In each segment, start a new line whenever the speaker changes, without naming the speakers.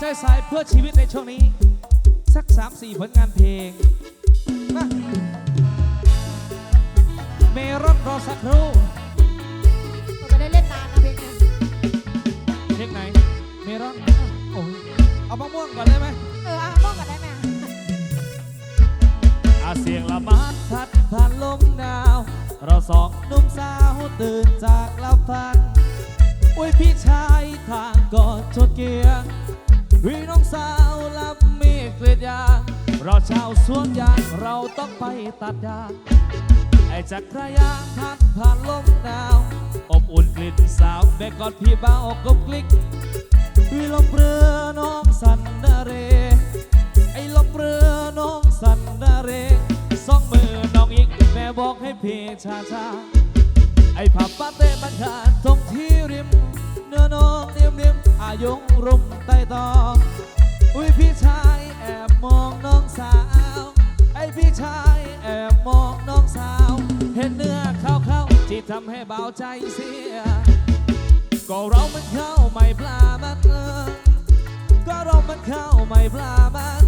ใจสายเพื่อชีวิตในช่วงนี้ สัก 3-4 ผลงานเพลงมาเมรอนรอสักครู่
มันไม่ได้เล่นนานนะเพลงนี้
เพลงไหน เมรอนโอ้ยเอามะม่วงก่อนได้ไหม
เอออะบอกกันได้ไหมอะ
อาเสียงละมาดพัดผ่านลมหนาว เราสองหนุ่มสาวตื่นจากหลับฝัน อุ้ยพี่ชายทางกอดชดเกียง วิน้องสาวรับมีเกลียดยาเราชาวสวนยางเราต้องไปตัดยางไอ้จักรยานพัดผ่านลมหนาว อบอุ่นกลิ่นสาวแบกกอดพี่เบากกบกลิกวิลมเรือน้องสันนาเร ไอ้ลมเรือน้องสันนาเรสองมือน้องอีกแม่บอกให้พี่ช้าช้าไอ้ผับปาเต้บันขาดตรงที่ริม เนื้อน้องเนียมเนียมอายุงรุมใต้ตองอุ้ยพี่ชายแอบมองน้องสาว ไอพี่ชายแอบมองน้องสาว เห็นเนื้อเข้าเข้าที่ทำให้เบาใจเสีย ก็เรามันเข้าไม่ปลามันเออก็เรามันเข้าไม่ปลามัน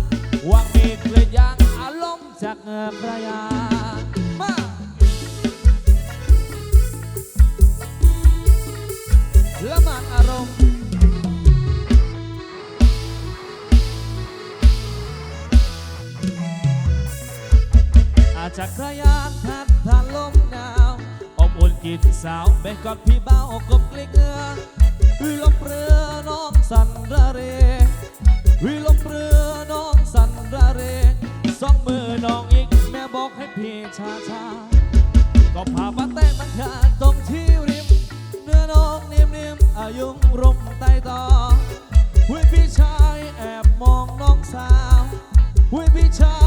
วางมีดเล็ดยางอารมณ์จากเงือกระยามา จจะกรยานพัดผ่านลมหนาวอบอุ่นกินสาวแบ่กอดพี่เบาอกกบกลิกเงือวิลมเรือน้องสันระเรวิลมเรือน้องสันระเรสองมือน้องอีกแม่บอกให้พี่ช้าช้าก็พามาแต่มันขาดตรงที่ริมเนื้อน้องนิ่มนิ่มอายุรุมใต้ตอหุยพี่ชายแอบมองน้องสาวหุยพี่ชาย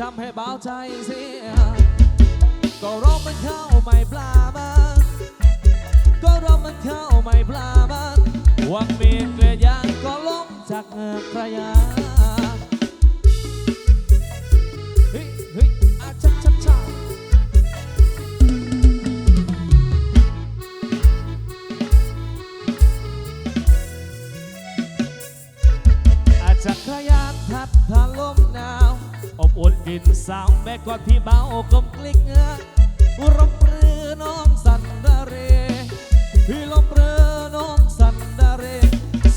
ทำให้เบาใจเสีย ก็เรามันเข้าไม่ปลามัน ก็เรามันเข้าไม่ปลามันหวังมีเกลียดยางก็ล้มจากเงือกระยา สาวแม่กอดพี่เบากลมกลิกเงือรมเรือน้องสันดาเร พี่ลมเรือน้องสันดาเร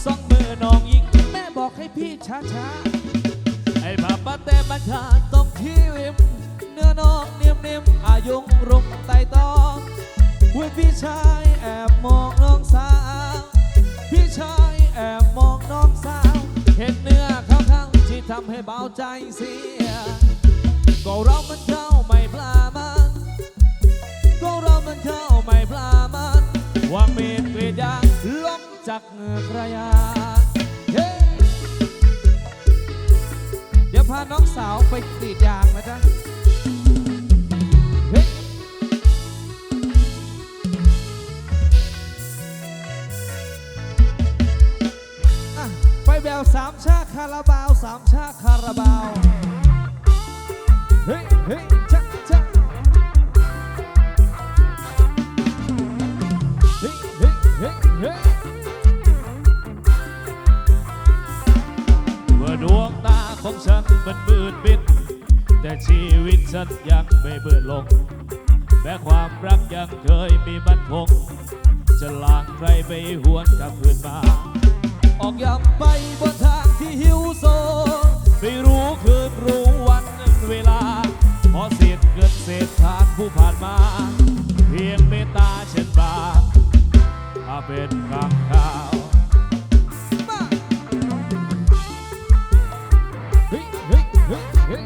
สองมือน้องยิงแม่บอกให้พี่ช้าช้าไอ้ผ้าปะเต้มันขาตรงที่ริม เนื้อน้องเนียมเนียมอายุงรุมไต่ตองวุ้ยพี่ชายแอบมองน้องสาว พี่ชายแอบมองน้องสาว เห็นเนื้อเข้าข้างที่ทำให้เบาใจเสีย ก็เรามันเข้าไม่ปลามันก็เรามันเข้าไม่ปลามันวางมีดกรีดยางล้มจากเงือกระยาเดี๋ยวพาน้องสาวไปกรีดยางนะจ๊ะไปแบบสามชาคาราบาวสามชาคาราบาว ฮ้ยเฮ้ยชักชักเฮ้ยเฮ้ยเฮ้ยเฮ้ยเมื่อดวงตาของฉันมันมืดมิด แต่ชีวิตฉันยังไม่เบื่อลง แม้ความรักยังเคยมีมันคงจะลากใครไปหวนกลับคืนมา ออกย้ำไปบนทางที่หิวโซ เพียงเมตตาเช่นบางถ้าเป็นครั้งคราวเฮ้ยเฮ้ยเฮ้ยเฮ้ย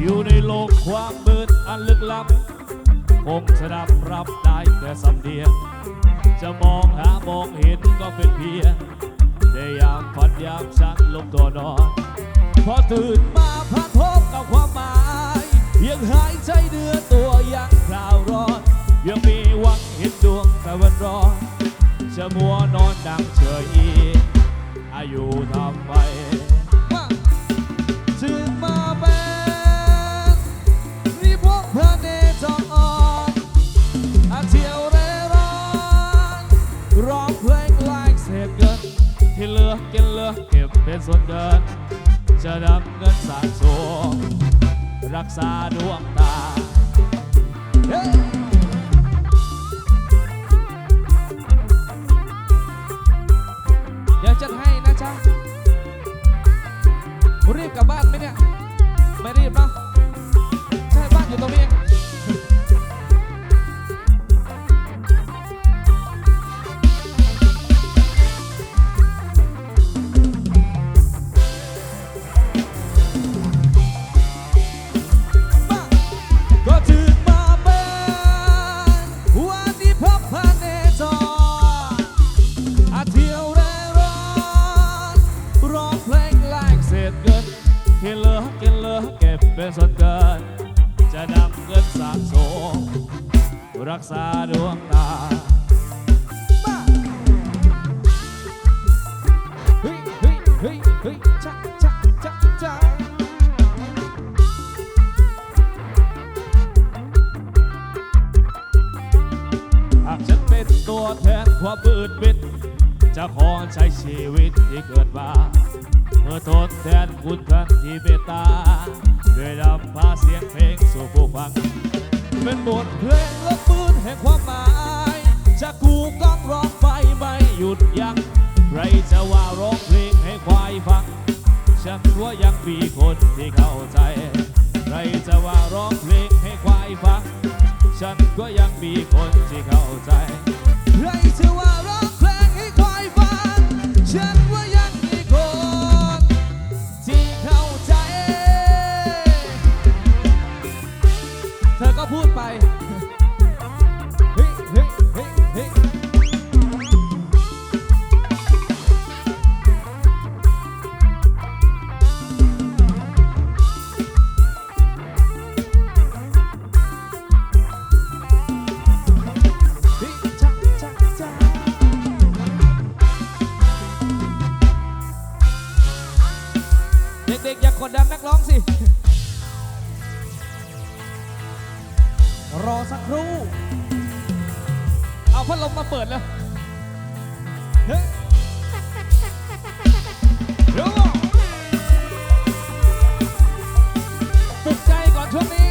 อยู่ในโลกความมืดอันลึกลับ คงจะดับรับได้แต่สำเดียงจะมองหามองเห็นก็เป็นเพียง ในยามฝันยามฉันลงตัวนอนพอตื่นมาพักพบกับความหมายยังหายใจเดือตัวยังคราวร้อนยังมีหวังเห็นดวงตะวันร้อนจะมัวนอนดังเฉยอีอายุทำไตื่นมาแบบนี่พวกเธอเน ส่วนเกิน จะนำเงินสะสมรักษาดวงตาเฮ้เดี๋ยวจัดให้นะจ๊ะ รีบกลับบ้านไหมเนี่ย ไม่รีบเนะำเงินสะสมรักษาดวงตาเฮ้ยเฮ้ยเฮ้ยเฮ้ยจ้าจ้าจ้าจ้าหากฉันเป็นตัวแทนความบืดบิดจะขอใช้ชีวิตที่เกิดมา เมื่อทดแทนคุณท่านที่เมตตาด้วยนำพาเสียงเพลงสู่ผู้ฟัง เป็นบทเพลงและปืนแห่งความหมายจะกูก้องร้องไปไม่หยุดยัง้งใครจะว่าร้องเพลงให้ควายฟังฉันว่ายังมีคนที่เข้าใจ ใครจะว่าร้องเพลงให้ควายฟัง ฉันก็ยังมีคนที่เข้าใจ ด็กๆ อย่ากดดันนักร้องสิ รอสักครู่ เอาพัดลมมาเปิดเลยเฮ้ยเดี๋ยวก่อนปลุกใจก่อนช่วงนี้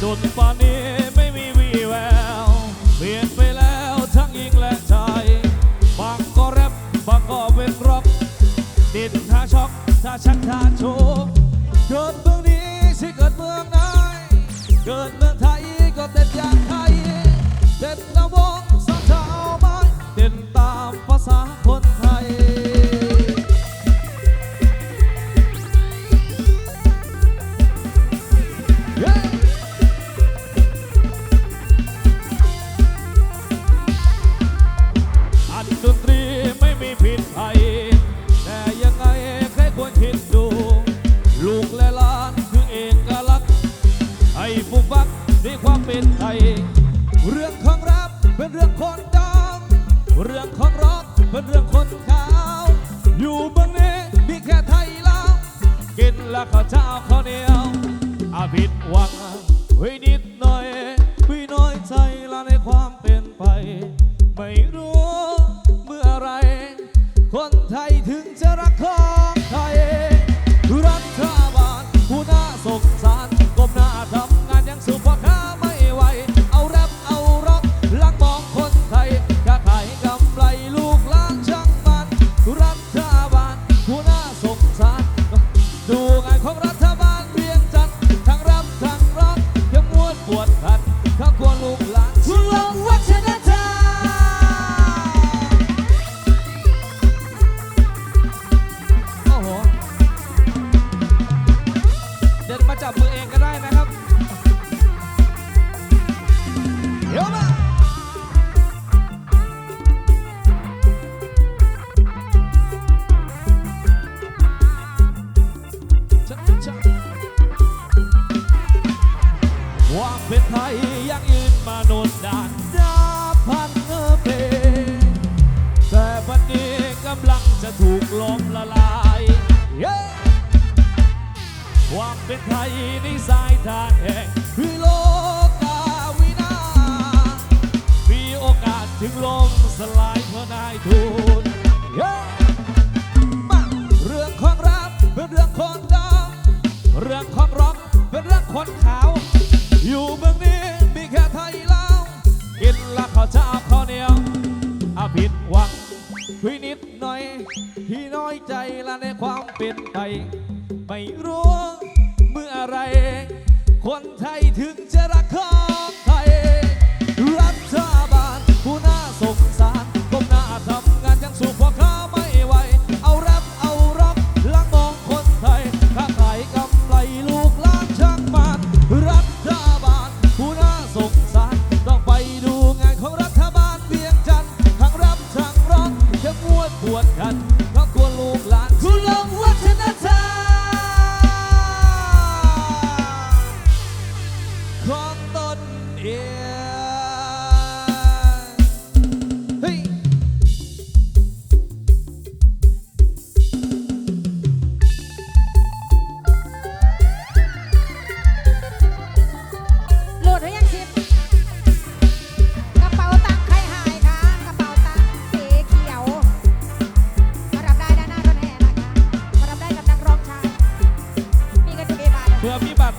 จนป่านนี้ ช็อกท่าชักทาโชว์เกิดเมืองนี้ที่เกิดเมืองไหนเกิดเมือง ข้าวเจ้าข้าวเหนียวอาผิดหวังไว้นิดหน่อย งลมสลายเพราะนายทูลเย้มาเรื่องของรักเป็นเรื่องคนดองเรื่องของร็อกเป็นเรื่องคนขาว อยู่เมืองนี้มีแค่ไทยลาวกินละข้าวเจ้าข้าวเหนียวอาผิดหวังคุยนิดหน่อย ที่น้อยใจและในความเป็นไป ไม่รู้เมื่ออะไร คนไทยถึงจะรักเขอ ของตนเองเฮ้ยโหลดให้ยังคิดกระเป๋าตังค์ใครหายคะกระเป๋าตังค์สีเขียวมารับได้ด้านหน้ารถแห่นะคะมารับได้กับนักร้องชายมีเงินสิบเอ็ดบาท เพื่อมีบัตร